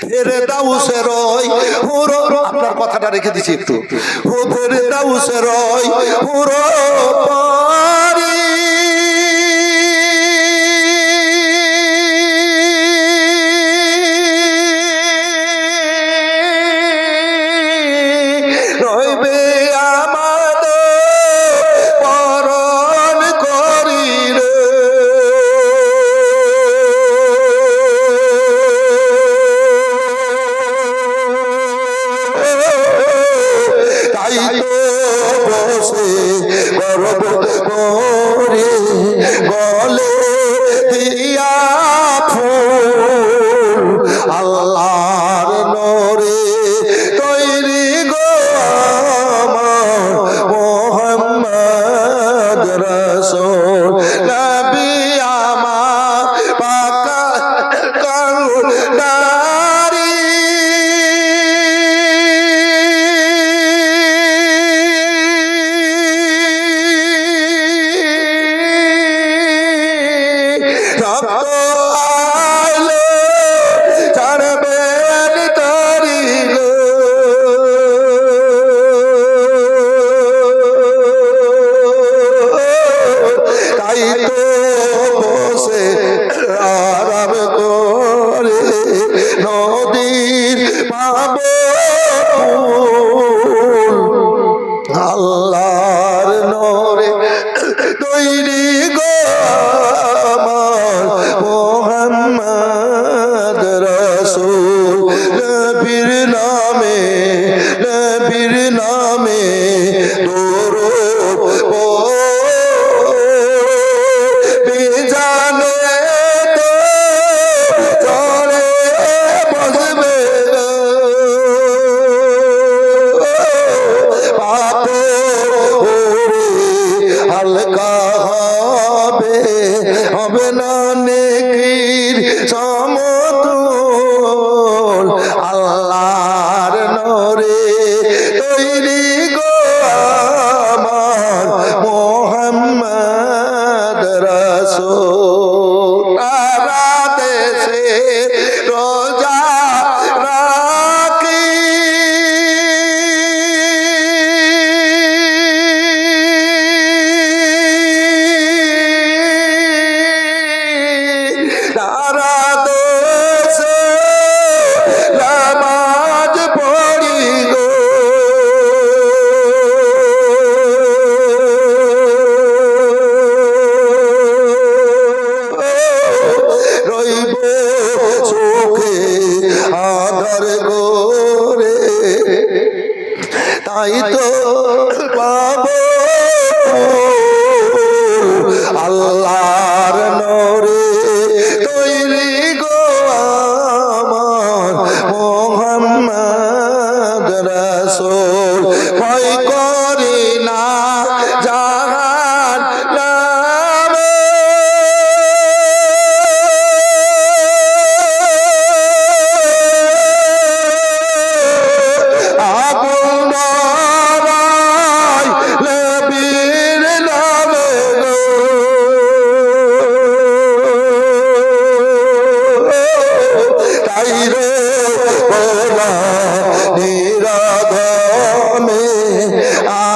ফেরে দাউসের হুরো। আপনার কথাটা রেখে দিছি একটু। হো ফেরে দাউসের হুরো। তো বসে করব করে। আরাম করে নদীর পাবে আল্লাহর নরে তৈরি নামে নামে দৌড় নেকির সমতুল আল্লাহর নরে। তৈরি গো আমার মোহাম্মদ রসুল। মোহাম্মদ রসুল ভয় করি না জাহান নামে আগুন ধরাই নবীর নামে গো। তাই God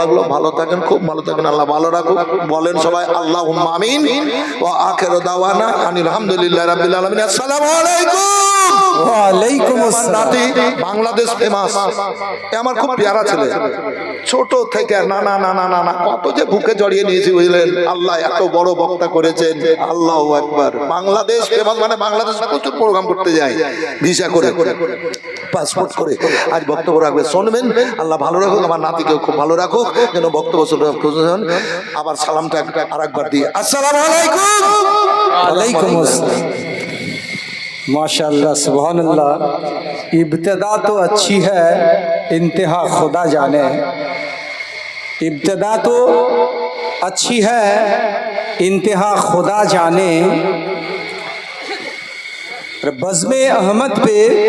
লাগল, ভালো থাকেন, খুব ভালো থাকেন, আল্লাহ ভালো রাখুক। বলেন সবাই আল্লাহ আমিন। ও আখের দাওয়ানা আনিল আলহামদুলিল্লাহ রাবিল আলমিন। আসসালামু আলাইকুম। ওয়ালাইকুম নাতি বাংলাদেশ ফেমাস এ আমার খুব প্যারা ছেলে। ছোট থেকে না না না না না না কত যে বুকে জড়িয়ে নিয়েছি বুঝলেন? আল্লাহ এত বড় বক্তা করেছেন। আল্লাহ একবার বাংলাদেশ ফেমাস মানে বাংলাদেশ প্রচুর প্রোগ্রাম করতে যায়। ভিসা করে। পাসপোর্ট করে। আজ বক্তব্য রাখবে। শুনবেন? আল্লাহ ভালো রাখুক আমার নাতিকেও খুব ভালো রাখুক। যেন বক্তব্য শুনবেন আবার সালামটা আর একবার দিয়ে আসসালামু আলাইকুম। ওয়ালাইকুম আসসালাম। ماشاء اللہ سبحان اللہ ابتدا تو اچھی ہے، انتہا خدا جانے۔ ابتدا تو اچھی ہے، انتہا خدا جانے۔ بزم احمد پہ